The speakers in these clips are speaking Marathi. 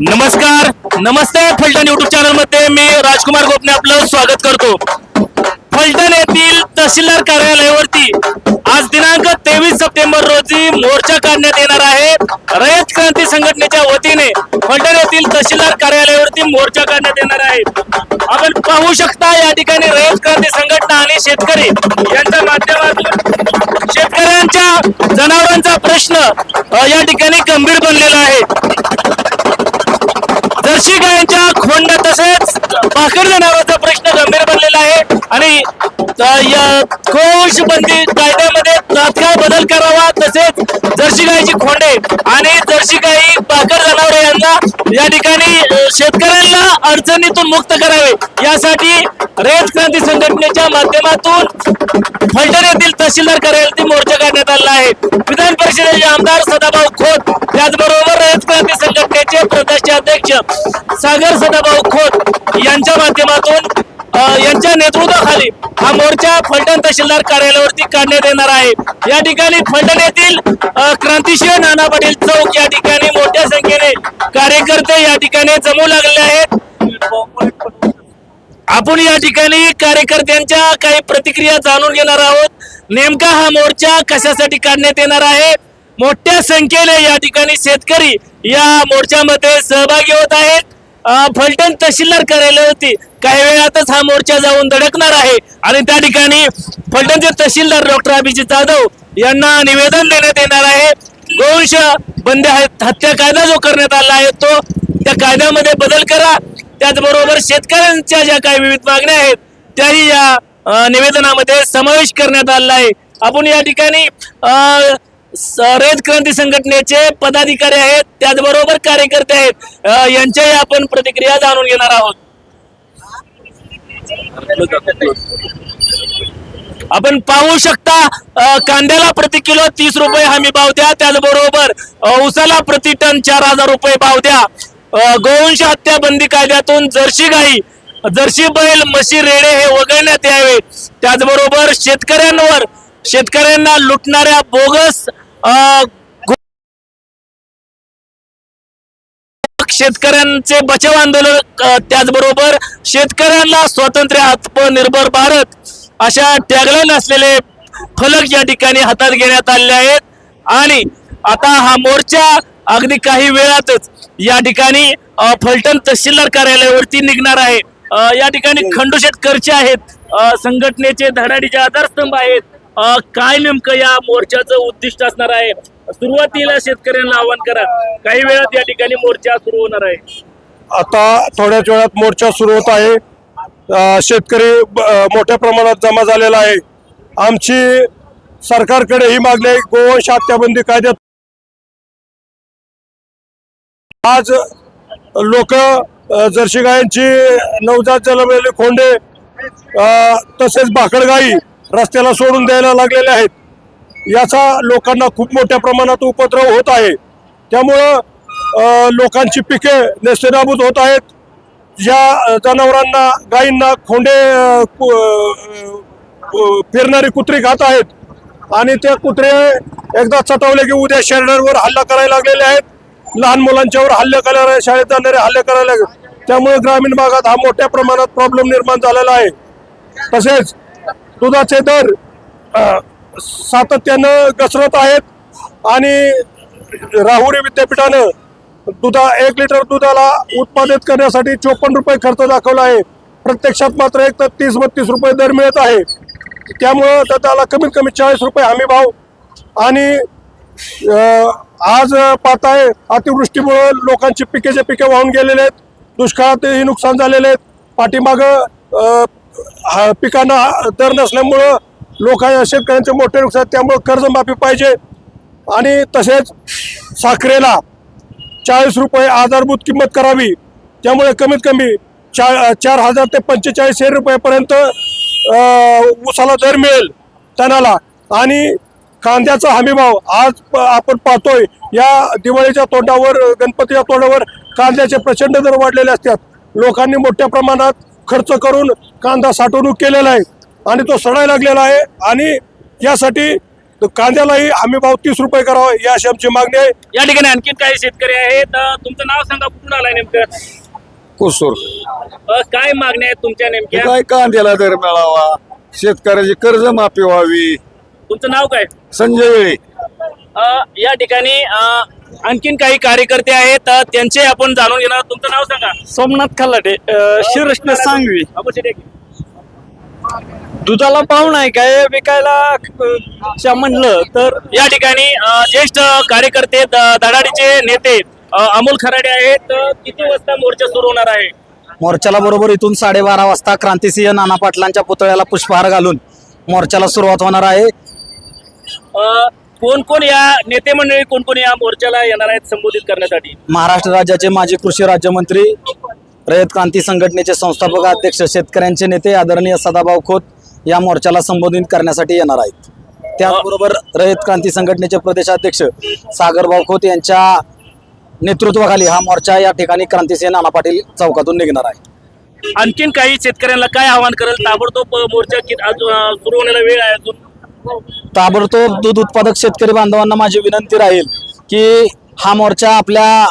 नमस्कार नमस्ते फलटण युट्यूब चॅनलमध्ये मी राजकुमार गोपने आपलं स्वागत करतो. फलटण येथील तहसीलदार कार्यालयावरती आज दिनांक तेवीस सप्टेंबर रोजी मोर्चा काढण्यात येणार आहे. रयत क्रांती संघटनेच्या वतीने फलटण येथील तहसीलदार कार्यालयावरती मोर्चा काढण्यात येणार आहे. आपण पाहू शकता या ठिकाणी रयत क्रांती संघटना आणि शेतकरी यांच्या माध्यमातून शेतकऱ्यांच्या जनावरांचा प्रश्न या ठिकाणी गंभीर बनलेला आहे. जर्सी गायांच्या खोंड तसेच भाकर जनावरांचा प्रश्न गंभीर बनलेला आहे. आणि कोश बंदी कायद्यामध्ये तात्काळ बदल करावा तसेच जर्सी गायची खोंडे आणि जर्सी गाई भाकर जनावरे यांना या ठिकाणी शेतकऱ्यांना अडचणीतून मुक्त करावे. यासाठी रेत क्रांती संघटनेच्या माध्यमातून फलटण येथील तहसीलदार कार्यालयातील मोर्चा काढण्यात आला आहे. विधान परिषदेचे आमदार सदाभाऊ अध्यक्ष सागर सदाभाऊ खोत यांच्या माध्यमातून यांच्या नेतृत्वाखाली हा मोर्चा फलटण तहसीलदार कार्यालयावरती काढण्यात येणार आहे. या ठिकाणी फलटण येथील अ, क्रांतिशील नाना पाटील चौक या ठिकाणी मोठ्या संख्येने कार्यकर्ते या ठिकाणी जमू लागले आहेत. आपण या ठिकाणी कार्यकर्त्यांच्या काही प्रतिक्रिया जाणून घेणार आहोत. नेमका हा मोर्चा कशासाठी काढण्यात येणार आहे? मोठ्या संख्येने या ठिकाणी शेतकरी या मोर्चामध्ये सहभागी होत आहेत. फलटण तहसीलदार कार्यालयावरती काही वेळातच हा मोर्चा जाऊन धडकणार आहे. आणि त्या ठिकाणी फलटणचे तहसीलदार डॉक्टर अभिजित जाधव यांना निवेदन देण्यात येणार आहे. गोवंश बंद हत्या कायदा जो करण्यात आला आहे तो त्या कायद्यामध्ये बदल करा. त्याचबरोबर शेतकऱ्यांच्या ज्या काही विविध मागण्या आहेत त्याही या निवेदनामध्ये समावेश करण्यात आलेला आहे. आपण या ठिकाणी रयत क्रांती संघटनेचे पदाधिकारी आहेत त्याचबरोबर कार्यकर्ते आहेत. यांच्याही आपण प्रतिक्रिया जाणून घेणार आहोत. आपण पाहू शकता कांद्याला प्रति किलो तीस रुपये हमी भाव द्या त्याचबरोबर उसाला प्रति टन चार हजार रुपये भाव द्या. गोवंश हत्या बंदी कायद्यातून जर्सी गाई जर्सी बैल म्हशी रेडे हे वगळण्यात यावे. त्याचबरोबर शेतकऱ्यांवर शेतकऱ्यांना लुटणाऱ्या बोगस शेतकऱ्यांचे बचाव आंदोलन त्याचबरोबर शेतकऱ्यांना स्वातंत्र्य आत्मनिर्भर भारत अशा टॅगलाईन असलेले फलक या ठिकाणी हातात घेण्यात आलेले आहेत. आणि आता हा मोर्चा अगदी काही वेळातच या ठिकाणी फलटण तहसीलदार कार्यालयावरती निघणार आहे. या ठिकाणी खंडू करचे आहेत. संघटनेचे धडाडीचे आधारस्तंभ आहेत. काय नेमकं या मोर्चाचं उद्दिष्ट असणार आहे? सुरुवातीला शेतकऱ्यांना आवाहन करा. काही वेळात या ठिकाणी मोर्चा सुरू होणार आहे. आता थोड्याच वेळात मोर्चा सुरू होत आहे. शेतकरी मोठ्या प्रमाणात जमा झालेला आहे. आमची सरकारकडे ही मागणी आहे. गोवंश हत्याबंदी कायद्यात आज लोक जर्सी गायांची नवजात जलमलेले खोंडे तसेच तसेच भाकडगाई रस्त्याला सोडून द्यायला लागलेले आहेत. याचा लोकांना खूप मोठ्या प्रमाणात उपद्रव होत आहे. त्यामुळं लोकांची पिके नेस्तनाबूत होत आहेत. ज्या जनावरांना गायींना खोंडे कु- फिरणारी कुत्री खात आहेत. आणि त्या कुत्रे एकदा चटवले की उद्या शरीरावर हल्ला करायला लागलेले आहेत. लहान मुलांच्यावर हल्ले करायला शाळेत जाणारे हल्ले करायला लागले. त्यामुळे ग्रामीण भागात हा मोठ्या प्रमाणात प्रॉब्लेम निर्माण झालेला आहे. तसेच दुधाचे दर सातत्यानं घसरत आहेत आणि राहुरी विद्यापीठानं दुधा एक लिटर दुधाला उत्पादित करण्यासाठी चोपन्न रुपये खर्च दाखवला आहे. प्रत्यक्षात मात्र एक तर तीस बत्तीस रुपये दर मिळत आहे. त्यामुळं त्याला कमीत कमी चाळीस रुपये हमी भाव आणि आज आज पाहताय अतिवृष्टीमुळं लोकांची पिकेचे पिके वाहून गेलेले आहेत. दुष्काळातही नुकसान झालेले आहेत. पाठीमागं पिकांना दर नसल्यामुळं लोक शेतकऱ्यांचे मोठे नुकसान त्यामुळं कर्जमाफी पाहिजे. आणि तसेच साखरेला चाळीस रुपये आधारभूत किंमत करावी. त्यामुळे कमीत कमी चा चार हजार ते पंचेचाळीस रुपयापर्यंत उसाला ऊसाला दर मिळेल तणाला आणि कांद्याचा हमीभाव आज प- आपण पाहतोय या दिवाळीच्या तोंडावर गणपतीच्या तोंडावर कांद्याचे प्रचंड दर वाढलेले असतात. लोकांनी मोठ्या प्रमाणात खर्च करून कांदा साठवणूक केलेला आहे आणि तो सडायला लागलेला आहे. आणि यासाठी कांद्यालाही हमी भाव तीस रुपये करावा ही अशी आमची मागणी आहे. या ठिकाणी आणखीन काही शेतकरी आहेत. अ, तुमचं नाव सांगा कुठून आलाय नेमकं? कुसूर. अ, काय मागण्या आहेत तुमच्या नेमक्या? काय कांद्याला दर मिळावा? शेतकऱ्याची कर्ज माफी व्हावी. तुमचं नाव काय? संजय वेळे. या ठिकाणी अ, आणखीन काही कार्यकर्ते आहेत त्यांचे आपण जाणून घेणार. तुमचं नाव सांगा. सोमनाथ खलाटे शिरष्ण सांगवी. दुधाला भाव नाही काय विकायला म्हणलं तर या ठिकाणी ज्येष्ठ कार्यकर्ते द- धडाडीचे नेते अमोल खराडे आहेत. किती वाजता मोर्चा सुरू होणार आहे? मोर्चाला बरोबर इथून साडेबारा वाजता क्रांतिसिंह नाना पाटलांच्या पुतळ्याला पुष्पहार घालून मोर्चाला सुरुवात होणार आहे. अ, कोण कोण या नेते मंडळी कोण कोण या मोर्चाला येणार आहेत संबोधित करण्यासाठी? महाराष्ट्र राज्याचे माजी कृषी राज्यमंत्री रयत क्रांती संघटनेचे संस्थापक अध्यक्ष शेतकऱ्यांचे नेते आदरणीय सदाभाऊ खोत या मोर्चाला संबोधित करण्यासाठी येणार आहेत. त्याचबरोबर रयत क्रांती संघटनेचे प्रदेशाध्यक्ष सागरभाऊ खोत यांच्या नेतृत्वाखाली हा मोर्चा या ठिकाणी क्रांतिसिंह नाना पाटील चौकातून निघणार आहे. आणखीन काही शेतकऱ्यांना काय आवाहन करेल? ताबडतोब मोर्चा कि- आज, अ, सुरू होण्याला वेळ आहे अजून. ताबडतोब दूध उत्पादक शेतकरी बांधवांना माझी विनंती राहील की हा मोर्चा आपल्या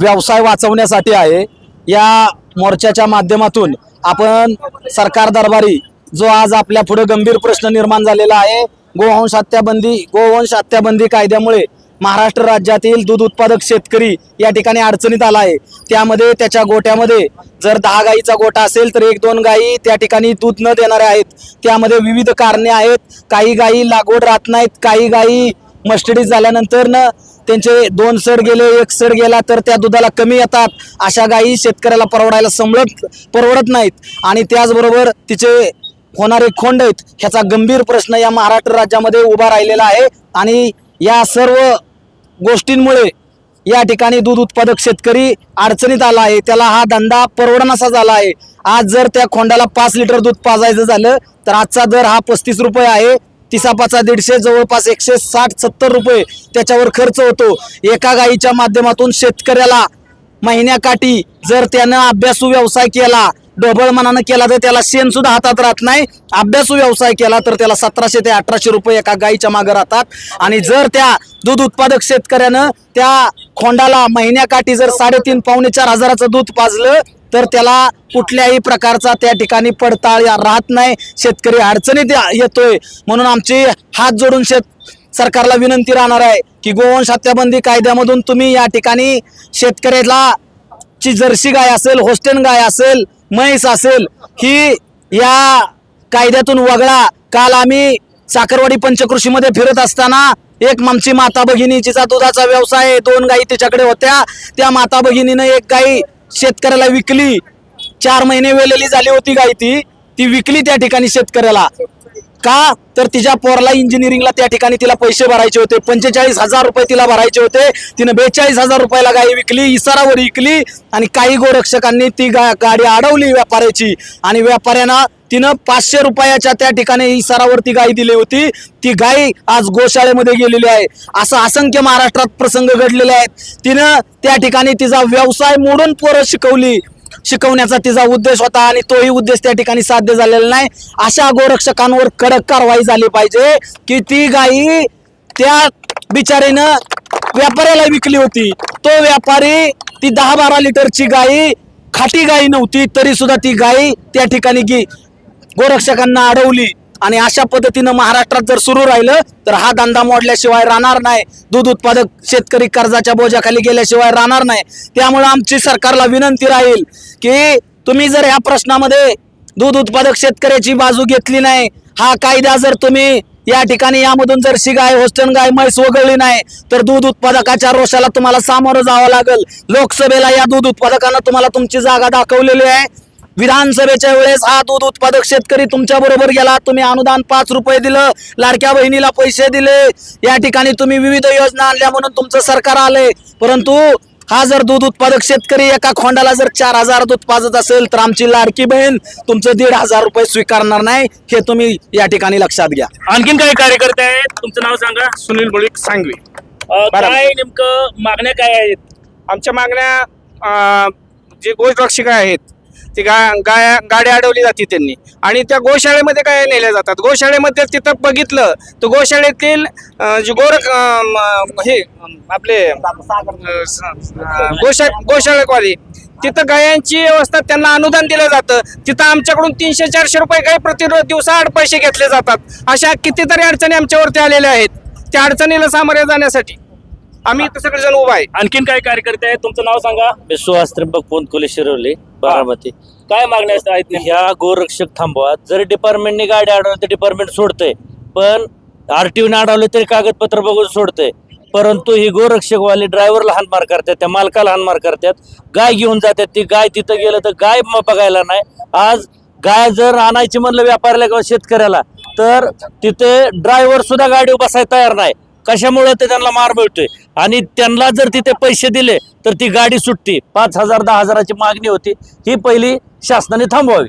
व्यवसाय वाचवण्यासाठी आहे. या मोर्चाच्या माध्यमातून आपण सरकार दरबारी जो आज आपल्या पुढे गंभीर प्रश्न निर्माण झालेला आहे गोवंश हत्याबंदी गोवंश हत्याबंदी कायद्यामुळे महाराष्ट्र राज्यातील दूध उत्पादक शेतकरी या ठिकाणी अडचणीत आला आहे त्यामध्ये त्याच्या गोट्यामध्ये जर दहा गाईचा गोठा असेल तर एक दोन गायी त्या ठिकाणी दूध न देणाऱ्या आहेत. त्यामध्ये विविध कारणे आहेत. काही गायी लागवड राहत नाहीत. काही गायी मस्टडीज झाल्यानंतर न त्यांचे दोन सड गेले एक सड गेला तर त्या दुधाला कमी येतात. अशा गायी शेतकऱ्याला परवडायला समळत परवडत नाहीत. आणि त्याचबरोबर तिचे होणारे खोंड आहेत ह्याचा गंभीर प्रश्न या महाराष्ट्र राज्यामध्ये उभा राहिलेला आहे. आणि या सर्व गोष्टींमुळे या ठिकाणी दूध उत्पादक शेतकरी अडचणीत आला आहे. त्याला हा धंदा परवडनासा झाला आहे. आज जर त्या खोंडाला पाच लिटर दूध पाजायचं झालं तर आजचा दर हा पस्तीस रुपये आहे. तिसापाचा दीडशे जवळपास एकशे साठ सत्तर रुपये त्याच्यावर खर्च होतो. एका गाईच्या माध्यमातून शेतकऱ्याला महिन्याकाठी जर त्यानं अभ्यासू व्यवसाय केला ढोबळ मनानं केला तर त्याला शेण सुद्धा हातात राहत नाही. अभ्यासू व्यवसाय केला तर त्याला सतराशे ते अठराशे रुपये एका गाईच्या मागे राहतात. आणि जर त्या दूध उत्पादक शेतकऱ्यानं त्या खोंडाला महिन्याकाठी जर साडेतीन पावणे चार हजाराचं दूध पाजलं तर त्याला कुठल्याही प्रकारचा त्या ठिकाणी पडताळ या- राहत नाही. शेतकरी अडचणीत येतोय. म्हणून आमची हात जोडून शेत सरकारला विनंती राहणार आहे की गोवंश हत्याबंदी कायद्यामधून तुम्ही या ठिकाणी शेतकऱ्याला ची जर्सी गाय असेल होस्टेन गाय असेल म्हैस असेल ही या कायद्यातून वगळा. काल आम्ही साखरवाडी पंचकृषीमध्ये फिरत असताना एक आमची माता भगिनी जिचा दुधाचा व्यवसाय आहे, दोन गायी तिच्याकडे होत्या. त्या माता भगिनीनं एक गाई शेतकऱ्याला विकली. चार महिने वेलेली झाली होती गाई ती. ती विकली त्या ठिकाणी शेतकऱ्याला. का? तर तिच्या पोरला इंजिनिअरिंगला त्या ठिकाणी तिला पैसे भरायचे होते. पंचेचाळीस हजार रुपये तिला भरायचे होते. तिनं बेचाळीस हजार रुपयाला गाई विकली इसारावर विकली आणि काही गोरक्षकांनी ती गा गाडी अडवली व्यापाऱ्याची. आणि व्यापाऱ्यांना तिनं पाचशे रुपयाच्या त्या ठिकाणी इसारावर ती गाय दिली होती. ती गाय आज गोशाळेमध्ये गेलेली आहे. असं असंख्य महाराष्ट्रात प्रसंग घडलेले आहेत. तिनं त्या ठिकाणी तिचा व्यवसाय मोडून पोरं शिकवली. शिकवण्याचा तिचा उद्देश होता आणि तोही उद्देश त्या ठिकाणी साध्य झालेला नाही. अशा गोरक्षकांवर कडक कारवाई झाली पाहिजे. की ती गायी त्या बिचारीनं व्यापाऱ्याला विकली होती. तो व्यापारी ती दहा बारा लिटरची गायी खाटी गाई नव्हती तरी सुद्धा ती गायी त्या ठिकाणी की गोरक्षकांना अडवली. आणि अशा पद्धतीनं महाराष्ट्रात जर सुरू राहिलं तर हा धंदा मोडल्याशिवाय राहणार नाही. दूध उत्पादक शेतकरी कर्जाच्या बोजाखाली गेल्याशिवाय राहणार नाही. त्यामुळे आमची सरकारला विनंती राहील की तुम्ही जर ह्या प्रश्नामध्ये दूध उत्पादक शेतकऱ्याची बाजू घेतली नाही हा कायदा जर तुम्ही या ठिकाणी यामधून जर शिगाय होस्टन गाय म्हैस वगळली नाही तर दूध उत्पादकाच्या रोषाला तुम्हाला सामोरं जावं लागेल. लोकसभेला या दूध उत्पादकांना तुम्हाला तुमची जागा दाखवलेली आहे. विधानसभेच्या वेळेस हा दूध उत्पादक शेतकरी तुमच्या बरोबर गेला. तुम्ही अनुदान पाच रुपये दिलं लाडक्या बहिणीला पैसे दिले. या ठिकाणी तुम्ही विविध योजना आणल्या म्हणून तुमचं सरकार आलंय. परंतु हा जर दूध उत्पादक शेतकरी एका खोंडाला जर चार हजार दूध पाजत असेल तर आमची लाडकी बहीण तुमचं दीड हजार रुपये स्वीकारणार नाही. हे तुम्ही या ठिकाणी लक्षात घ्या. आणखीन काही कार्यकर्ते आहेत? तुमचं नाव सांगा. सुनील मुळीक सांगवी. काय नेमकं मागण्या काय आहेत? आमच्या मागण्या जे गोरक्षक आहेत ती गा गाया गाडी अडवली जाते त्यांनी. आणि त्या गोशाळेमध्ये काय नेल्या जातात? गोशाळेमध्ये तिथं बघितलं तर गोशाळेतील जे गोर हे आपले गोशा गोशाळेवाली तिथं गायांची व्यवस्था त्यांना अनुदान दिलं जातं. तिथं आमच्याकडून तीनशे चारशे रुपये गाय प्रति दिवसाआड पैसे घेतले जातात. अशा कितीतरी अडचणी आमच्यावरती आलेल्या आहेत. त्या अडचणीला सामोरे जाण्यासाठी. आम्ही इथं सगळेजण उभा आहे. आणखीन काय कार्यकर्ते आहेत? तुमचं नाव सांगा. विश्वास त्र्यंबक पोनकोले शिरवले बारामती. काय मागण्या आहेत? नेमक्या? ह्या गोरक्षक थांबवा. जर डिपार्टमेंटने गाडी अडवली तर डिपार्टमेंट सोडतंय. पण आरटीओने अडवले तरी कागदपत्र बघून सोडतंय. परंतु ही गोरक्षकवाले ड्रायव्हरला हानमार करतात त्या मालकाला हानमार करतात. गाय घेऊन जातात. ती गाय तिथं गेलं तर गाय म- बघायला नाही. आज गाय जर आणायची म्हणलं व्यापाऱ्याला किंवा शेतकऱ्याला तर तिथे ड्रायव्हर सुद्धा गाडीवर बसायला तयार नाही. कशामुळे ते त्यांना मार मिळतोय? आणि त्यांना जर तिथे पैसे दिले तर ती गाडी सुटती. पाच हजार दहा हजाराची मागणी होती. ही पहिली शासनाने थांबवावी.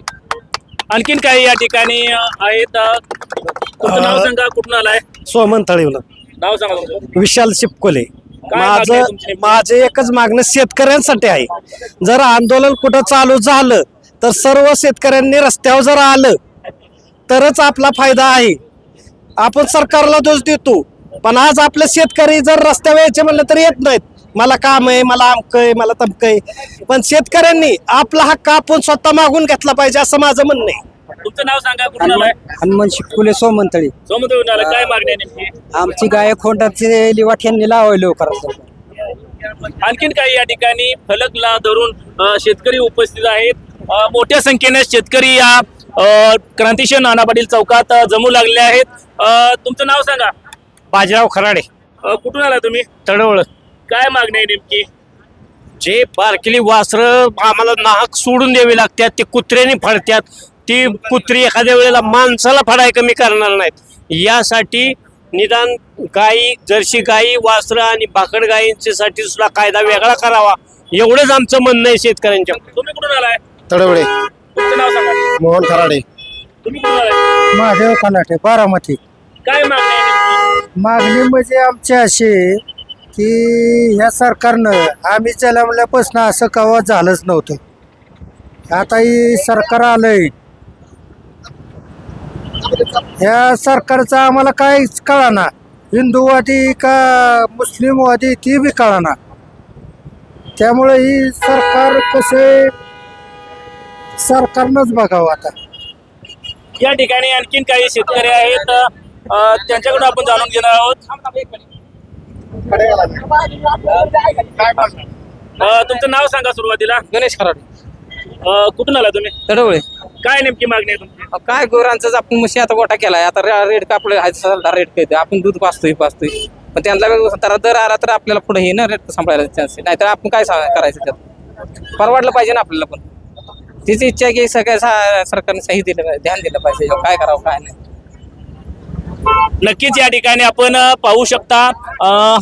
आणखीन काही या ठिकाणी आहेत तुमचं नाव सांगा कुठून आलाय? सोमन तळीवलं. नाव सांगा तुमचं. विशाल शिपकोले. मागणी आहे माझं तुमची नेमकी? माझं एकच मागणं शेतकऱ्यांसाठी आहे. जर आंदोलन कुठं चालू झालं तर सर्व शेतकऱ्यांनी रस्त्यावर जर आलं तरच आपला फायदा आहे. आपण सरकारला दोष देतो. पण आज आपले शेतकरी जर रस्त्यावर यायचे म्हणलं तर येत नाहीत. मला काम आहे मला आमक आहे मला तमक आहे. पण शेतकऱ्यांनी आपला हक्क आपण स्वतः मागून घेतला पाहिजे असं माझं म्हणणं आहे. तुमचं नाव सांगा कुठून आलाय? हनुमान शिपकुले सोमंतळी. आलाय. काय मागणी आहे नेमकी? आमची गाय खोंडाची लिवाट यांनी लावाय लवकर आणखीन काही या ठिकाणी फलकला धरून अ, शेतकरी उपस्थित आहेत. अ, मोठ्या संख्येने शेतकरी या अ, क्रांतिशय नाना पाटील चौकात अ, जमू लागले आहेत. अ, तुमचं नाव सांगा. बाजीराव खराडे. अ, कुठून आला तुम्ही? तळवळ काय मागणी आहे नेमकी? जे बारकिली वासरं आम्हाला नाहक सोडून द्यावी लागतात ते कुत्र्याने फाडतात ती कुत्री एखाद्या वेळेला माणसाला फाडाय कमी करणार नाहीत. यासाठी निदान गाई जर्सी गाई वासरं आणि भाकड गायींसाठी सुद्धा कायदा वेगळा करावा. एवढंच आमचं म्हणणं आहे शेतकऱ्यांच्या. तुम्ही कुठून आलाय? तडवडे तुमचं नाव सांगा. मोहन खराडे. तुम्ही कुठून आलाय? महादेव खलाटे बारामती. काय मागणी आहे नेमकी? मागणी म्हणजे आमची अशी आहे की ह्या सरकारनं आम्ही जन्मल्यापासून असं कवा झालंच नव्हतं. आता ही सरकार आलंय. ह्या सरकारचं आम्हाला काहीच कळाना. हिंदूवादी का मुस्लिमवादी ती बी कळाना. त्यामुळे ही सरकार कसे सरकारनंच बघावं आता. या ठिकाणी आणखीन काही शेतकरी आहेत. त्यांच्याकडून आपण जाणून घेणार आहोत. अ, तुमचं नाव सांगा सुरुवातीला. गणेश खराड. अ, कुठून आला तुम्ही? तडवळे. काय नेमकी मागणी आहे तुमची? काय गोरांचाच आपण म्हशी आता गोटा केलाय. आता रेट का आपलं आहे? सध्या रेट काय ते. आपण दूध पाचतोय पाचतोय. पण त्यांना जरा दर आला तर आपल्याला पुढे हे ना रेट सांभाळायला चान्स आहे. नाहीतर आपण काय करायचं त्यात? परवडलं पाहिजे ना आपल्याला पण. तिची इच्छा आहे की सगळ्या सरकारने सही दिलं ध्यान दिलं पाहिजे. काय करावं काय नाही. नक्कीच या ठिकाणी आपण पाहू शकता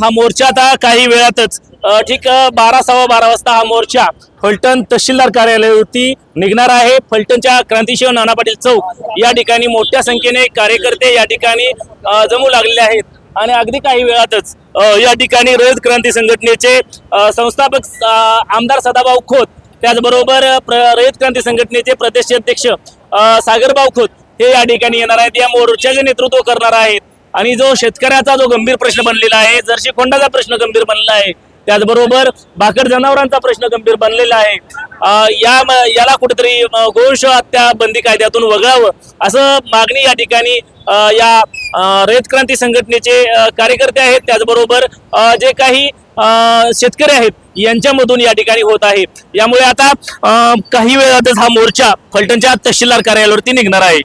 हा मोर्चा आता काही वेळातच ठीक बारा सव्वा बारा वाजता हा मोर्चा फलटण तहसीलदार कार्यालयावरती निघणार आहे. फलटणच्या क्रांतिशिव नाना पाटील चौक या ठिकाणी मोठ्या संख्येने कार्यकर्ते या ठिकाणी जमू लागलेले आहेत. आणि अगदी काही वेळातच या ठिकाणी रयत क्रांती संघटनेचे संस्थापक आमदार सदाभाऊ खोत त्याचबरोबर रयत क्रांती संघटनेचे प्रदेश अध्यक्ष सागरभाऊ खोत हे या ठिकाणी येणार आहेत. या मोर्चाचे नेतृत्व करणार आहेत. आणि जो शेतकऱ्याचा जो गंभीर प्रश्न बनलेला आहे जर्शी खोंडाचा प्रश्न गंभीर बनलेला आहे त्याचबरोबर भाकड जनावरांचा प्रश्न गंभीर बनलेला आहे. या याला कुठेतरी गोवंश हत्या बंदी कायद्यातून वगळावं असं मागणी या ठिकाणी या रयत क्रांती संघटनेचे कार्यकर्ते आहेत. त्याचबरोबर जे काही शेतकरी आहेत यांच्यामधून या ठिकाणी होत आहे. यामुळे आता काही वेळातच हा मोर्चा फलटणच्या तहसीलदार कार्यालयावरती निघणार आहे.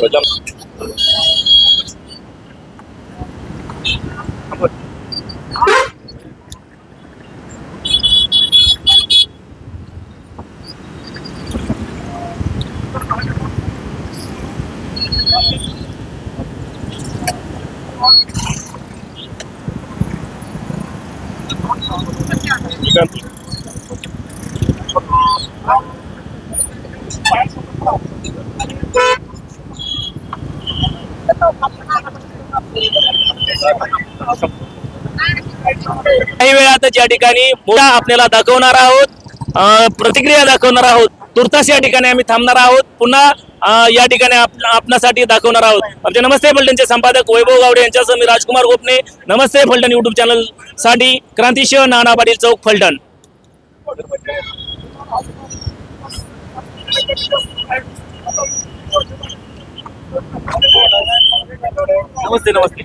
Hocam. काही वेळातच या ठिकाणी मोठा आपल्याला दाखवणार आहोत प्रतिक्रिया दाखवणार आहोत तुर्तास या ठिकाणी आम्ही थांबणार आहोत पुन्हा या ठिकाणी आपणासाठी दाखवणार आहोत. आमचे नमस्ते फलटणचे संपादक वैभव गावडे यांच्यासह मी राजकुमार गोपने. नमस्ते फलटण युट्यूब चॅनलसाठी क्रांतिशिव नाना पाटील चौक फलटण. नमस्ते नमस्ते.